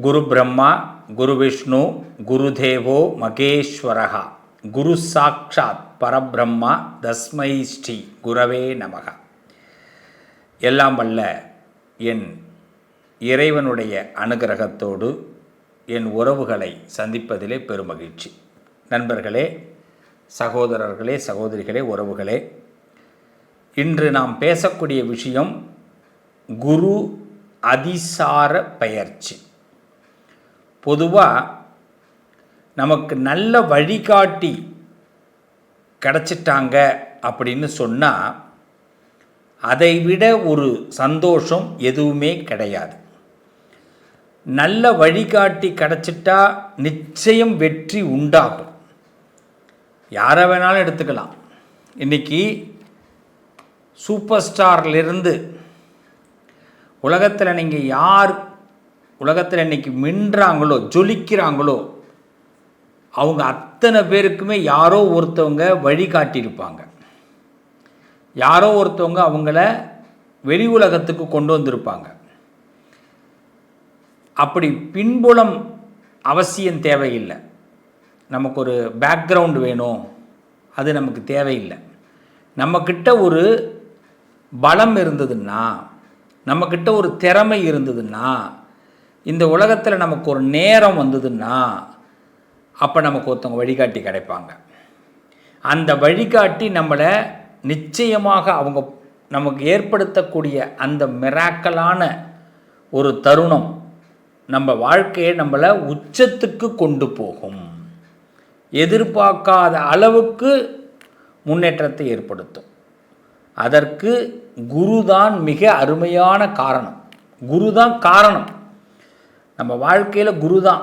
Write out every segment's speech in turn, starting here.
குரு பிரம்மா குரு விஷ்ணு குரு தேவோ மகேஸ்வரகா குரு சாட்சாத் பரபிரம்மா தஸ்மை ஸ்ரீ குரவே நமக. எல்லாம் வல்ல என் இறைவனுடைய அனுகிரகத்தோடு என் உறவுகளை சந்திப்பதிலே பெருமகிழ்ச்சி. நண்பர்களே சகோதரர்களே சகோதரிகளே உறவுகளே இன்று நாம் பேசக்கூடிய விஷயம் குரு அதிசார பெயர்ச்சி. பொதுவாக நமக்கு நல்ல வழிகாட்டி கிடச்சிட்டாங்க அப்படின்னு சொன்னால் அதை விட ஒரு சந்தோஷம் எதுவுமே கிடையாது. நல்ல வழிகாட்டி கிடச்சிட்டா நிச்சயம் வெற்றி உண்டாகும். யாரை வேணாலும் எடுத்துக்கலாம். இன்றைக்கி சூப்பர் ஸ்டார்லேருந்து உலகத்தில் நீங்கள் யார் உலகத்தில் இன்றைக்கி மின்றாங்களோ ஜொலிக்கிறாங்களோ அவங்க அத்தனை பேருக்குமே யாரோ ஒருத்தவங்க வழிகாட்டியிருப்பாங்க யாரோ ஒருத்தவங்க அவங்கள வெளி உலகத்துக்கு கொண்டு வந்திருப்பாங்க. அப்படி பின்புலம் அவசியம் தேவையில்லை. நமக்கு ஒரு பேக்ரவுண்ட் வேணும். அது நமக்கு தேவையில்லை. நம்மக்கிட்ட ஒரு பலம் இருந்ததுன்னா நம்மக்கிட்ட ஒரு திறமை இருந்ததுன்னா இந்த உலகத்தில் நமக்கு ஒரு நேரம் வந்ததுன்னா அப்போ நமக்கு ஒருத்தவங்க வழிகாட்டி கிடைப்பாங்க. அந்த வழிகாட்டி நம்மளை நிச்சயமாக அவங்க நமக்கு ஏற்படுத்தக்கூடிய அந்த மிராக்கலான ஒரு தருணம் நம்ம வாழ்க்கையை நம்மளை உச்சத்துக்கு கொண்டு போகும். எதிர்பார்க்காத அளவுக்கு முன்னேற்றத்தை ஏற்படுத்தும். அதற்கு குரு தான் மிக அருமையான காரணம். குரு தான் காரணம். நம்ம வாழ்க்கையில் குரு தான்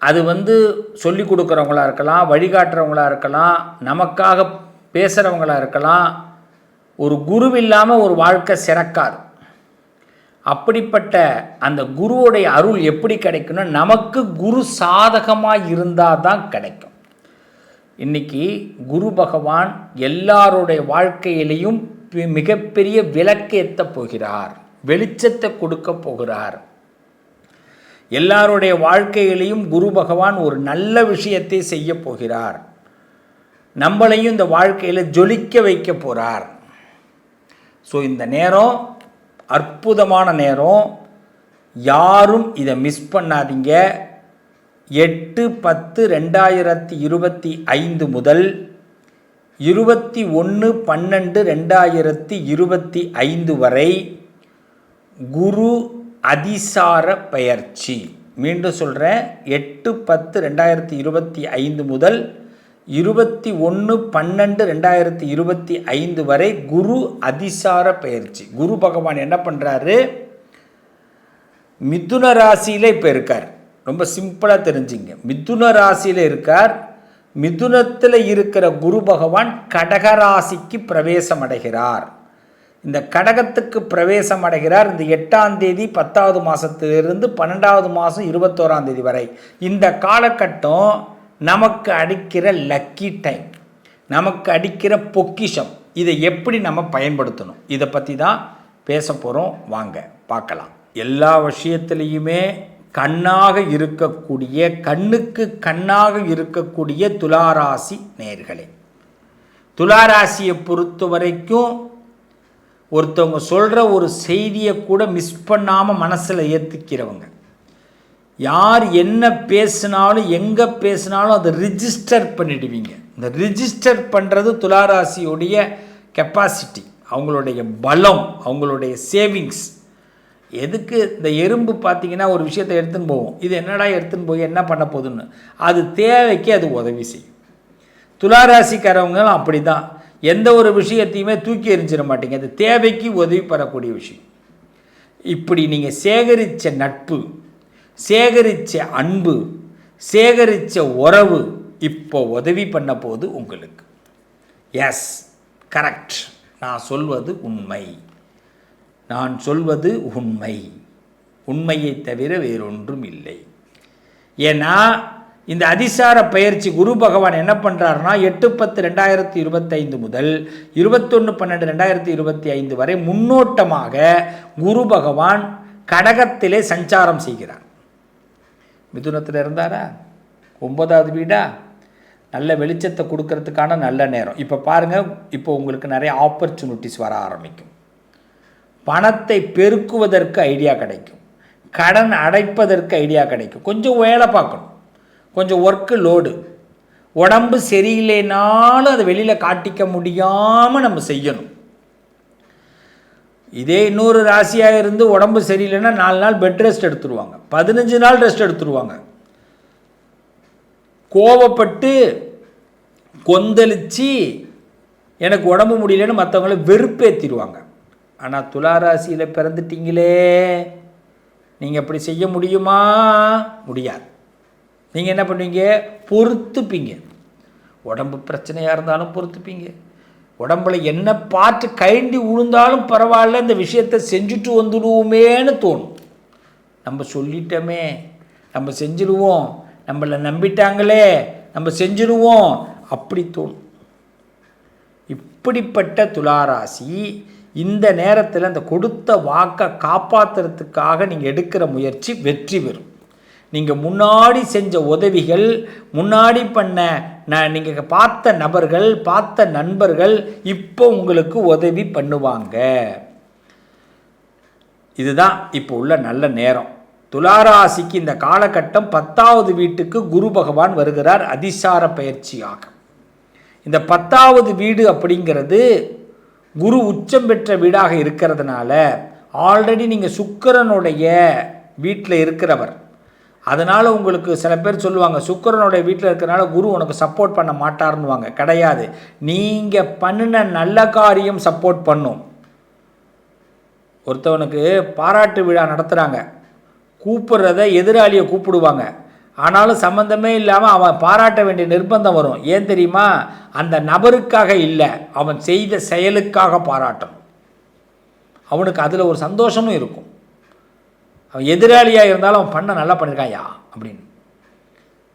அது வந்து சொல்லி கொடுக்குறவங்களாக இருக்கலாம் வழிகாட்டுறவங்களாக இருக்கலாம் நமக்காக பேசுகிறவங்களாக இருக்கலாம். ஒரு குரு இல்லாமல் ஒரு வாழ்க்கை சிறக்காது. அப்படிப்பட்ட அந்த குருவுடைய அருள் எப்படி கிடைக்கும்னா நமக்கு குரு சாதகமாக இருந்தால் தான் கிடைக்கும். இன்னைக்கு குரு பகவான் எல்லாருடைய வாழ்க்கையிலையும் மிகப்பெரிய விளக்கேற்ற போகிறார். வெளிச்சத்தை கொடுக்க போகிறார். எல்லாருடைய வாழ்க்கையிலையும் குரு பகவான் ஒரு நல்ல விஷயத்தை செய்ய போகிறார். நம்மளையும் இந்த வாழ்க்கையில் ஜொலிக்க வைக்க போகிறார் ஸோ இந்த நேரம் அற்புதமான நேரம். யாரும் இதை மிஸ் பண்ணாதீங்க. எட்டு பத்து ரெண்டாயிரத்தி இருபத்தி ஐந்து முதல் இருபத்தி ஒன்று பன்னெண்டு ரெண்டாயிரத்தி இருபத்தி ஐந்து வரை குரு அதிசார பெயர்ச்சி. மீண்டும் சொல்கிறேன் எட்டு பத்து ரெண்டாயிரத்தி இருபத்தி ஐந்து முதல் இருபத்தி ஒன்று பன்னெண்டு ரெண்டாயிரத்தி இருபத்தி ஐந்து வரை குரு அதிசார பயிற்சி குரு பகவான் என்ன பண்ணுறாரு மிதுன ராசியில் இப்போ இருக்கார். ரொம்ப சிம்பிளாக தெரிஞ்சுங்க. மிதுன ராசியில் இருக்கார். மிதுனத்தில் இருக்கிற குரு பகவான் கடகராசிக்கு பிரவேசம் அடைகிறார். இந்த கடகத்துக்கு பிரவேசம் அடைகிறார் இந்த எட்டாம் தேதி பத்தாவது மாதத்திலிருந்து பன்னெண்டாவது மாதம் இருபத்தோராம் தேதி வரை. இந்த காலகட்டம் நமக்கு அடிக்கிற லக்கி டைம் நமக்கு அடிக்கிற பொக்கிஷம். இதை எப்படி நம்ம பயன்படுத்தணும்? இதை பற்றி தான் பேச போகிறோம் வாங்க பார்க்கலாம். எல்லா விஷயத்துலேயுமே கண்ணாக இருக்கக்கூடிய கண்ணுக்கு கண்ணாக இருக்கக்கூடிய துளாராசி நேர்களே. துளாராசியை பொறுத்த வரைக்கும் ஒருத்தவங்க சொல்கிற ஒரு செய்தியை கூட மிஸ் பண்ணாமல் மனசில் ஏற்றுக்கிறவங்க யார் என்ன பேசினாலும் எங்கே பேசினாலும் அதை ரிஜிஸ்டர் பண்ணிடுவீங்க. இந்த ரிஜிஸ்டர் பண்ணுறது துளாராசியுடைய கெப்பாசிட்டி அவங்களுடைய பலம் அவங்களுடைய சேவிங்ஸ் எதுக்கு இந்த எறும்பு பார்த்தீங்கன்னா ஒரு விஷயத்தை எடுத்துன்னு போவோம். இது என்னடா எடுத்துன்னு போய் என்ன பண்ண போகுதுன்னு. அது தேவைக்கு அது உதவி செய்யும். துளாராசிக்காரவங்களும் அப்படி தான் எந்த ஒரு விஷயத்தையுமே தூக்கி எறிஞ்சிட மாட்டீங்க. அது தேவைக்கு உதவி பெறக்கூடிய விஷயம். இப்படி நீங்கள் சேகரித்த நட்பு சேகரித்த அன்பு சேகரித்த உறவு இப்போ உதவி பண்ண போது உங்களுக்கு. எஸ் கரெக்ட் நான் சொல்வது உண்மை. நான் சொல்வது உண்மை. உண்மையை தவிர வேறொன்றும் இல்லை. ஏன்னா இந்த அதிசார பயிற்சி குரு பகவான் என்ன பண்ணுறாருனா எட்டு பத்து ரெண்டாயிரத்தி இருபத்தைந்து முதல் இருபத்தொன்று பன்னெண்டு ரெண்டாயிரத்தி இருபத்தி ஐந்து வரை முன்னோட்டமாக குரு பகவான் கடகத்திலே சஞ்சாரம் செய்கிறார். மிதுனத்தில் இருந்தாரா? ஒன்பதாவது வீடா? நல்ல வெளிச்சத்தை கொடுக்கறதுக்கான நல்ல நேரம். இப்போ பாருங்கள் இப்போ உங்களுக்கு நிறைய ஆப்பர்ச்சுனிட்டிஸ் வர ஆரம்பிக்கும். பணத்தை பெருக்குவதற்கு ஐடியா கிடைக்கும். கடன் அடைப்பதற்கு ஐடியா கிடைக்கும். கொஞ்சம் வேலை பார்க்கணும். கொஞ்சம் ஒர்க்கு லோடு உடம்பு சரியில்லைனாலும் அதை வெளியில் காட்டிக்க முடியாமல் நம்ம செய்யணும். இதே இன்னொரு ராசியாக இருந்து உடம்பு சரியில்லைன்னா நாலு நாள் பெட் ரெஸ்ட் எடுத்துருவாங்க. பதினஞ்சு நாள் ரெஸ்ட் எடுத்துருவாங்க. கோவப்பட்டு கொந்தளிச்சு எனக்கு உடம்பு முடியலன்னு மற்றவங்கள வெறுப்பேற்றிடுவாங்க ஆனால் துளாராசியில் பிறந்துட்டீங்களே. நீங்கள் அப்படி செய்ய முடியுமா? முடியாது. நீங்கள் என்ன பண்ணுவீங்க? பொறுத்துப்பீங்க. உடம்பு பிரச்சனையாக இருந்தாலும் பொறுத்துப்பீங்க. உடம்புல என்ன பார்த்து கைண்டி உழுந்தாலும் பரவாயில்ல இந்த விஷயத்தை செஞ்சுட்டு வந்துடுவோமேன்னு தோணும். நம்ம சொல்லிட்டோமே நம்ம செஞ்சிடுவோம் நம்மளை நம்பிட்டாங்களே நம்ம செஞ்சிடுவோம் அப்படி தோணும். இப்படிப்பட்ட துளாராசி இந்த நேரத்தில் அந்த கொடுத்த வாக்கை காப்பாற்றுறதுக்காக நீங்கள் எடுக்கிற முயற்சி வெற்றி பெறும். நீங்கள் முன்னாடி செஞ்ச உதவிகள் முன்னாடி பண்ண நான் நீங்கள் பார்த்த நபர்கள் பார்த்த நண்பர்கள் இப்போ உங்களுக்கு உதவி பண்ணுவாங்க. இதுதான் இப்போ உள்ள நல்ல நேரம். துளாராசிக்கு இந்த காலகட்டம் பத்தாவது வீட்டுக்கு குரு பகவான் வருகிறார் அதிசார பயிற்சியாக. இந்த பத்தாவது வீடு அப்படிங்கிறது குரு உச்சம் பெற்ற வீடாக இருக்கிறதுனால ஆல்ரெடி நீங்கள் சுக்கரனுடைய வீட்டில் இருக்கிறவர். அதனால் உங்களுக்கு சில பேர் சொல்லுவாங்க சுக்கரனுடைய வீட்டில் இருக்கிறனால குரு உனக்கு சப்போர்ட் பண்ண மாட்டார்னுவாங்க கிடையாது. நீங்கள் பண்ணின நல்ல காரியம் சப்போர்ட் பண்ணும். ஒருத்தவனுக்கு பாராட்டு விழா நடத்துகிறாங்க கூப்பிட்றத எதிராளியை கூப்பிடுவாங்க. ஆனாலும் சம்மந்தமே இல்லாமல் அவன் பாராட்ட வேண்டிய நிர்பந்தம் வரும். ஏன் தெரியுமா? அந்த நபருக்காக இல்லை. அவன் செய்த செயலுக்காக பாராட்டும். அவனுக்கு அதில் ஒரு சந்தோஷமும் இருக்கும். அவன் எதிராளியாக இருந்தாலும் அவன் பண்ண நல்லா பண்ணியிருக்காயா அப்படின்னு.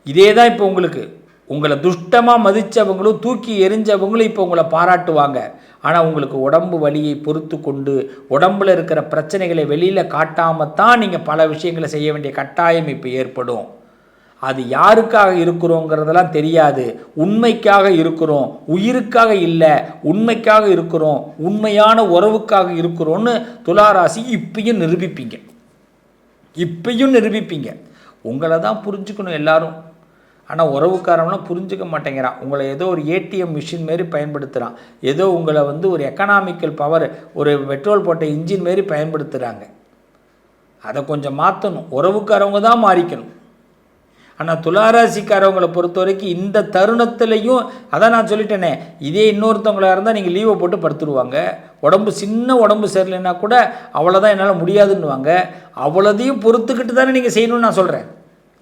இதே தான் இப்போ உங்களுக்கு. உங்களை துஷ்டமாக மதித்தவங்களும் தூக்கி எரிஞ்சவங்களும் இப்போ உங்களை பாராட்டுவாங்க. ஆனால் உங்களுக்கு உடம்பு வலியை பொறுத்து கொண்டு உடம்பில் இருக்கிற பிரச்சனைகளை வெளியில் காட்டாமல் தான் நீங்கள் பல விஷயங்களை செய்ய வேண்டிய கட்டாயம் இப்போ ஏற்படும். அது யாருக்காக இருக்கிறோங்கிறதெல்லாம் தெரியாது. உண்மைக்காக இருக்கிறோம். உயிருக்காக இல்லை. உண்மைக்காக இருக்கிறோம். உண்மையான உறவுக்காக இருக்கிறோன்னு துளாராசி இப்பயும் நிரூபிப்பீங்க. இப்பயும் நிரூபிப்பீங்க. உங்களை தான் புரிஞ்சுக்கணும் எல்லாரும். ஆனால் உறவுக்காரம்லாம் புரிஞ்சுக்க மாட்டேங்கிறான். உங்களை ஏதோ ஒரு ஏடிஎம் மிஷின் மாரி பயன்படுத்துகிறான் ஏதோ உங்களை வந்து ஒரு எக்கனாமிக்கல் பவர் ஒரு பெட்ரோல் போட்ட இன்ஜின் மாரி பயன்படுத்துகிறாங்க அதை கொஞ்சம் மாற்றணும் உறவுக்காரவங்க தான் மாறிக்கணும். ஆனால் துளாராசிக்காரவங்களை பொறுத்த வரைக்கும் இந்த தருணத்துலையும் அதான் நான் சொல்லிட்டேனே இதே இன்னொருத்தவங்களாக இருந்தால் நீங்கள் லீவை போட்டு படுத்துருவாங்க. உடம்பு சின்ன உடம்பு சரியில்லைன்னா கூட அவ்வளோதான் என்னால் முடியாதுன்னுவாங்க. அவ்வளோதையும் பொறுத்துக்கிட்டு தானே நீங்கள் செய்யணும்னு நான் சொல்கிறேன்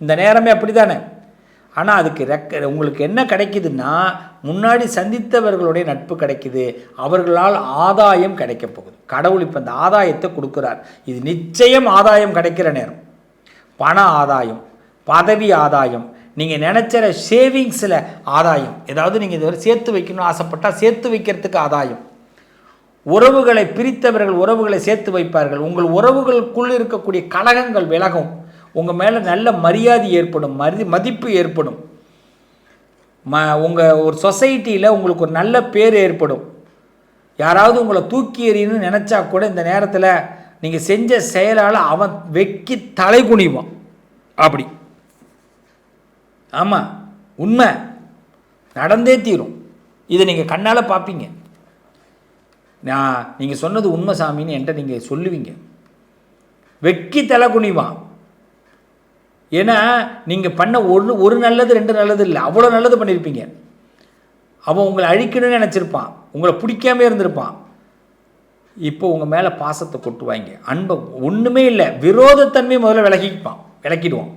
இந்த நேரமே அப்படி தானே ஆனால் அதுக்கு ரெக்க உங்களுக்கு என்ன கிடைக்குதுன்னா முன்னாடி சந்தித்தவர்களுடைய நட்பு கிடைக்குது. அவர்களால் ஆதாயம் கிடைக்கப் போகுது. கடவுள் இப்போ அந்த ஆதாயத்தை கொடுக்குறார். இது நிச்சயம் ஆதாயம் கிடைக்கிற நேரம். பண ஆதாயம் பதவி ஆதாயம் நீங்கள் நினச்சிற சேவிங்ஸில் ஆதாயம். ஏதாவது நீங்கள் இதுவரை சேர்த்து வைக்கணும்னு ஆசைப்பட்டால் சேர்த்து வைக்கிறதுக்கு ஆதாயம். உறவுகளை பிரித்தவர்கள் உறவுகளை சேர்த்து வைப்பார்கள். உங்கள் உறவுகளுக்குள் இருக்கக்கூடிய கலகங்கள் விலகும். உங்கள் மேலே நல்ல மரியாதை ஏற்படும் மதி மதிப்பு ஏற்படும். ம உங்கள் ஒரு சொசைட்டியில் உங்களுக்கு ஒரு நல்ல பேர் ஏற்படும். யாராவது உங்களை தூக்கி எறியணும்னு நினச்சா கூட இந்த நேரத்தில் நீங்கள் செஞ்ச செயலால் அவன் வெக்கி தலை குனிவான். அப்படி. ஆமாம் உண்மை. நடந்தே தீரும். இதை நீங்கள் கண்ணால் பார்ப்பீங்க நான் நீங்கள் சொன்னது உண்மை சாமின்னு என்கிட்ட நீங்கள் சொல்லுவீங்க. வெக்கி தலை குனிவான் ஏன்னா நீங்கள் பண்ண ஒரு ஒரு நல்லது ரெண்டு நல்லது இல்லை. அவ்வளோ நல்லது பண்ணியிருப்பீங்க அவன் உங்களை அழிக்கணும்னு நினச்சிருப்பான். உங்களை பிடிக்காம இருந்திருப்பான். இப்போ உங்கள் மேலே பாசத்தை கொட்டுவாங்க. அன்பை ஒன்றுமே இல்லை. விரோதத்தன்மை முதல்ல விலகிப்பான். விளக்கிடுவான்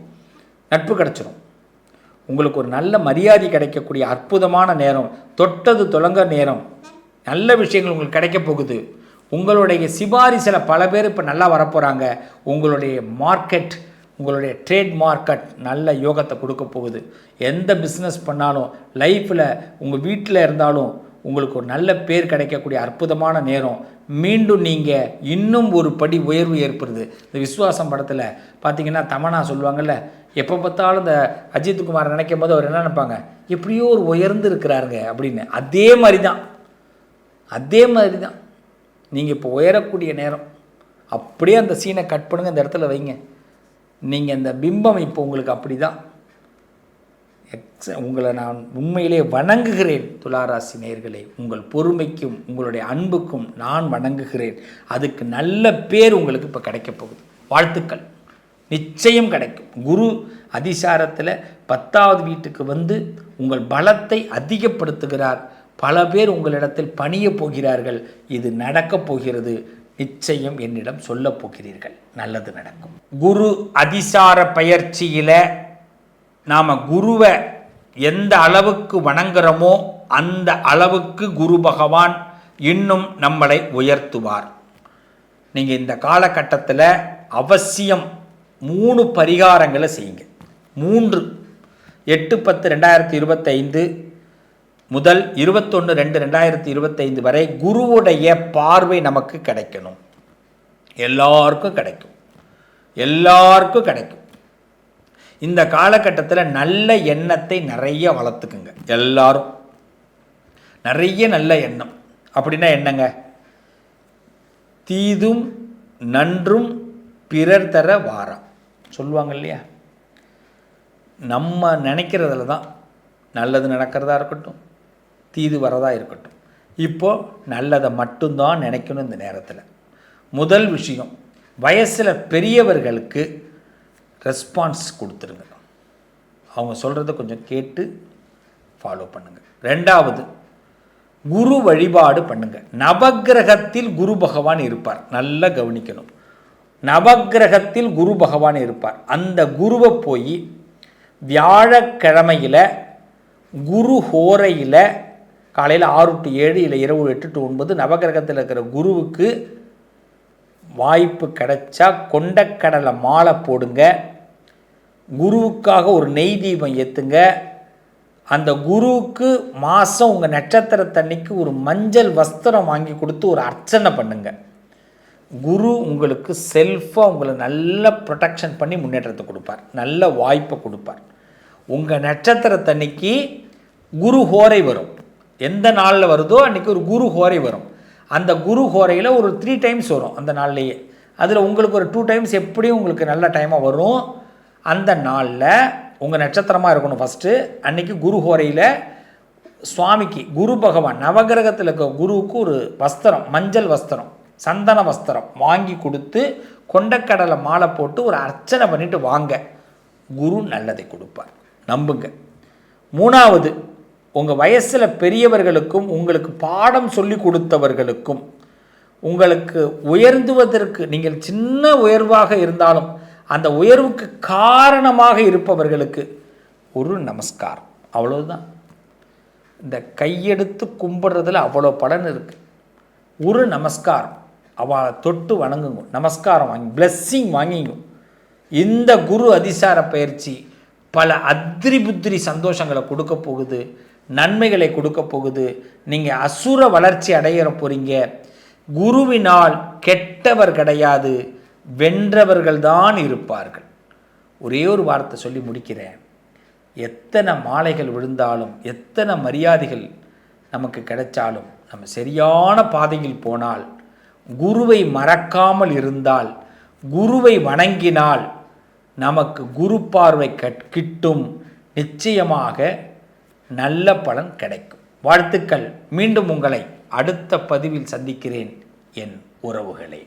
நட்பு கிடச்சிரும். உங்களுக்கு ஒரு நல்ல மரியாதை கிடைக்கக்கூடிய அற்புதமான நேரம். தொட்டது தொடங்க நேரம். நல்ல விஷயங்கள் உங்களுக்கு கிடைக்க போகுது. உங்களுடைய சிபாரிசில் பல பேர் இப்போ நல்லா வரப்போகிறாங்க உங்களுடைய மார்க்கெட் உங்களுடைய ட்ரேட் மார்க்கெட் நல்ல யோகத்தை கொடுக்க போகுது. எந்த பிஸ்னஸ் பண்ணாலும் லைஃப்பில் உங்கள் வீட்டில் இருந்தாலும் உங்களுக்கு ஒரு நல்ல பேர் கிடைக்கக்கூடிய அற்புதமான நேரம். மீண்டும் நீங்கள் இன்னும் ஒரு படி உயர்வு ஏற்படுது. இந்த விஸ்வாசம் படத்தில் பார்த்தீங்கன்னா தமனா சொல்லுவாங்கள்ல எப்போ பார்த்தாலும் இந்த அஜித்குமார் நினைக்கும் போது அவர் என்ன நினைப்பாங்க? எப்படியோ ஒரு உயர்ந்து இருக்கிறாருங்க அப்படின்னு. அதே மாதிரி தான் அதே மாதிரி தான் நீங்கள் இப்போ உயரக்கூடிய நேரம். அப்படியே அந்த சீனை கட் பண்ணுங்கள் அந்த இடத்துல வைங்க. நீங்கள் அந்த பிம்பம் இப்போ உங்களுக்கு அப்படி தான் எக்ஸ உங்களை நான் உண்மையிலே வணங்குகிறேன் துளாராசி நேர்களே. உங்கள் பொறுமைக்கும் உங்களுடைய அன்புக்கும் நான் வணங்குகிறேன். அதுக்கு நல்ல பேர் உங்களுக்கு இப்போ கிடைக்க போகுது. வாழ்த்துக்கள். நிச்சயம் கிடைக்கும். குரு அதிசாரத்தில் பத்தாவது வீட்டுக்கு வந்து உங்கள் பலத்தை அதிகப்படுத்துகிறார். பல பேர் உங்களிடத்தில் பணிய போகிறார்கள். இது நடக்கப் போகிறது. நிச்சயம் என்னிடம் சொல்லப் போகிறீர்கள். நல்லது நடக்கும். குரு அதிசார பயிற்சியில் நாம் குருவை எந்த அளவுக்கு வணங்குறோமோ அந்த அளவுக்கு குரு பகவான் இன்னும் நம்மளை உயர்த்துவார். நீங்கள் இந்த காலகட்டத்தில் அவசியம் மூணு பரிகாரங்களை செய்யுங்க. மூன்று. எட்டு பத்து ரெண்டாயிரத்தி இருபத்தைந்து முதல் இருபத்தொன்று ரெண்டு ரெண்டாயிரத்தி இருபத்தைந்து வரை குருவுடைய பார்வை நமக்கு கிடைக்கணும். எல்லாருக்கும் கிடைக்கும். எல்லாருக்கும் கிடைக்கும். இந்த காலகட்டத்தில் நல்ல எண்ணத்தை நிறைய வளர்த்துக்குங்க. எல்லாரும். நிறைய நல்ல எண்ணம். அப்படின்னா என்னங்க? தீதும் நன்றும் பிறர் தர வாரம். சொல்லுவாங்க இல்லையா? நம்ம நினைக்கிறதுல தான் நல்லது நடக்கிறதா இருக்கட்டும். தீது வரதாக இருக்கட்டும். இப்போது நல்லதை மட்டும்தான் நினைக்கணும் இந்த நேரத்தில். முதல் விஷயம் வயசில் பெரியவர்களுக்கு ரெஸ்பான்ஸ் கொடுத்துருங்க. அவங்க சொல்கிறத கொஞ்சம் கேட்டு ஃபாலோ பண்ணுங்கள் ரெண்டாவது குரு வழிபாடு பண்ணுங்கள் நவக்கிரகத்தில் குரு பகவான் இருப்பார். நல்லா கவனிக்கணும். நவக்கிரகத்தில் குரு பகவான் இருப்பார். அந்த குருவை போய் வியாழக்கிழமையில் குரு ஹோரையில் காலையில் ஆறு டு ஏழு இல்லை இரவு எட்டு டு ஒன்பது நவகிரகத்தில் இருக்கிற குருவுக்கு வாய்ப்பு கிடைச்சா கொண்டக்கடலை மாலை போடுங்க. குருவுக்காக ஒரு நெய் தீபம் ஏற்றுங்க அந்த குருவுக்கு மாதம் உங்கள் நட்சத்திரத்தன்னைக்கு ஒரு மஞ்சள் வஸ்திரம் வாங்கி கொடுத்து ஒரு அர்ச்சனை பண்ணுங்க. குரு உங்களுக்கு செல்ஃபாக உங்களை நல்ல ப்ரொடெக்ஷன் பண்ணி முன்னேற்றத்தை கொடுப்பார். நல்ல வாய்ப்பை கொடுப்பார். உங்கள் நட்சத்திரத்தன்னைக்கு குரு ஹோரை வரும். எந்த நாளில் வருதோ அன்றைக்கி ஒரு குரு ஹோரை வரும். அந்த குரு ஹோரையில் ஒரு த்ரீ டைம்ஸ் வரும் அந்த நாள்லேயே. அதில் உங்களுக்கு ஒரு டூ டைம்ஸ் எப்படியும் உங்களுக்கு நல்ல டைமாக வரும். அந்த நாளில் உங்கள் நட்சத்திரமாக இருக்கணும் ஃபஸ்ட்டு அன்றைக்கி குரு ஹோரையில் சுவாமிக்கு குரு பகவான் நவகிரகத்தில் இருக்க குருவுக்கு ஒரு வஸ்திரம் மஞ்சள் வஸ்திரம் சந்தன வஸ்திரம் வாங்கி கொடுத்து கொண்டக்கடலை மாலை போட்டு ஒரு அர்ச்சனை பண்ணிவிட்டு வாங்க. குரு நல்லதை கொடுப்பார். நம்புங்க. மூணாவது உங்கள் வயசில் பெரியவர்களுக்கும் உங்களுக்கு பாடம் சொல்லி கொடுத்தவர்களுக்கும் உங்களுக்கு உயர்ந்துவதற்கு நீங்கள் சின்ன உயர்வாக இருந்தாலும் அந்த உயர்வுக்கு காரணமாக இருப்பவர்களுக்கு ஒரு நமஸ்காரம். அவ்வளவுதான். இந்த கையெடுத்து கும்பிட்றதுல அவ்வளோ பலன் இருக்குது ஒரு நமஸ்காரம். அவளை தொட்டு வணங்குங்க. நமஸ்காரம் வாங்கி பிளஸ்ஸிங் வாங்கிங்க. இந்த குரு அதிசார பயிற்சி பல அத்திரி புத்திரி சந்தோஷங்களை கொடுக்க போகுது. நன்மைகளை கொடுக்க போகுது. நீங்கள் அசுர வளர்ச்சி அடையிற போகிறீங்க குருவினால் கெட்டவர் கிடையாது. வென்றவர்கள் தான் இருப்பார்கள். ஒரே ஒரு வார்த்தை சொல்லி முடிக்கிறேன். எத்தனை மாலைகள் விழுந்தாலும் எத்தனை மரியாதைகள் நமக்கு கிடைச்சாலும் நம்ம சரியான பாதையில் போனால் குருவை மறக்காமல் இருந்தால் குருவை வணங்கினால் நமக்கு குரு பார்வை கட் கிட்டும் நிச்சயமாக நல்ல பலன் கிடைக்கும். வாழ்த்துக்கள். மீண்டும் உங்களை அடுத்த பதிவில் சந்திக்கிறேன். என் உறவுகளே.